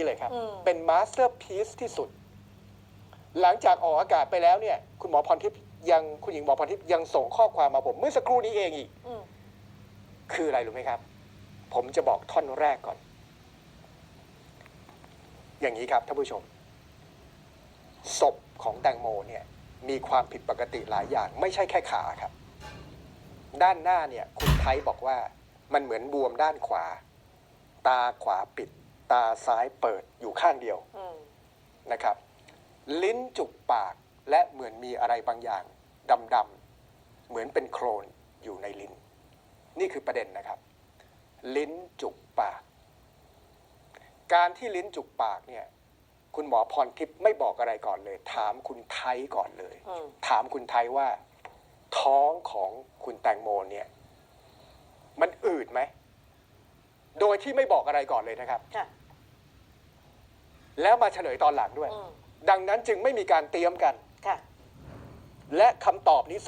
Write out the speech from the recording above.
นี่เลยครับอืมเป็นมาสเตอร์พีซที่สุด หลังจากออกอากาศไปแล้วเนี่ย คุณหมอพรทิพย์ยังคุณหญิงหมอพรทิพย์ยังส่งข้อความมาผม เมื่อสักครู่นี้เองอีกอืมคืออะไรรู้ไหมครับ ผมจะบอกท่อนแรกก่อน อย่างนี้ครับท่านผู้ชมศพของแตงโมเนี่ย มีความผิดปกติหลายอย่าง ไม่ใช่แค่ขาครับ ด้านหน้าเนี่ย คุณไทยบอกว่า มันเหมือนบวมด้านขวา ตาขวาปิด ตาซ้ายเปิดอยู่ข้างเดียวนะครับ ลิ้นจุกปากและเหมือนมีอะไรบางอย่างดำๆเหมือนเป็นโครนอยู่ในลิ้น นี่คือประเด็นนะครับ ลิ้นจุกปาก การที่ลิ้นจุกปากเนี่ย คุณหมอพรทิพย์ไม่บอกอะไรก่อนเลย ถามคุณไทยก่อนเลย ถามคุณไทยว่า ท้องของคุณแตงโมเนี่ย มันอืดไหม ยที่ไม่บอกอะไรก่อนเลยนะครับ ค่ะ แล้วมาเฉลยตอนหลังด้วย อืม ดังนั้นจึงไม่มีการเตรียมกัน ค่ะ และคำตอบนี้